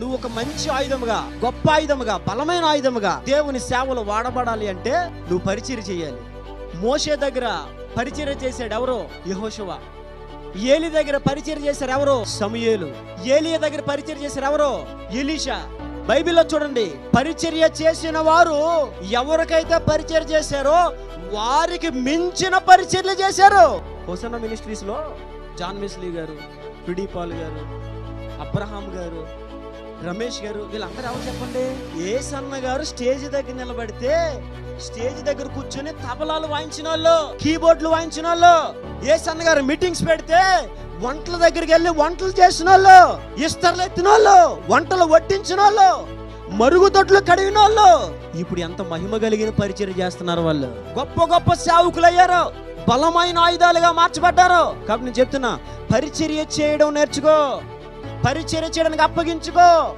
నువ్వు ఒక మంచి ఆయుధముగా గొప్ప ఆయుధముగా బలమైన ఆయుధముగా దేవుని సేవలు వాడబడాలి అంటే నువ్వు పరిచయం చేయాలి. మోషే దగ్గర పరిచయం చేశాడు ఎవరో? యహోశివ ఏలి దగ్గర పరిచయం చేశారు ఎవరో? సమయేలు. ఏలియ దగ్గర పరిచయం చేశారు ఎవరో? ఎలీషా. బైబిల్లో చూడండి పరిచర్య చేసిన వారు ఎవరికైతే పరిచయం చేశారో వారికి మించిన పరిచర్లు చేశారు. హోసన్న మినిస్ట్రీస్లో జాన్ మిస్లీ గారు పిడి పాల్ గారు అబ్రహాం గారు రమేష్ గారు వీళ్ళందరూ ఎవరు చెప్పండి? ఏ సన్న గారు స్టేజ్ దగ్గర నిలబడితే స్టేజ్ దగ్గర కూర్చొని తబలాలు వాయించిన వాళ్ళు కీబోర్డ్లు వాయించిన వాళ్ళు ఏ సన్న గారు మీటింగ్స్ పెడితే వంటల దగ్గరికి వెళ్ళి వంటలు చేసిన వాళ్ళు ఇస్తర్లు ఎత్తిన వాళ్ళు వంటలు వడ్డించిన వాళ్ళు మరుగుదొడ్లు కడిగిన వాళ్ళు ఇప్పుడు ఎంత మహిమ కలిగిన పరిచయం చేస్తున్నారు వాళ్ళు. గొప్ప గొప్ప సేవకులు అయ్యారు బలమైన ఆయుధాలుగా మార్చబడ్డారు. కాబట్టి నేను చెప్తున్నా పరిచర్య చేయడం నేర్చుకో. పరిచర్య చేయడానికి అప్పగించుకో.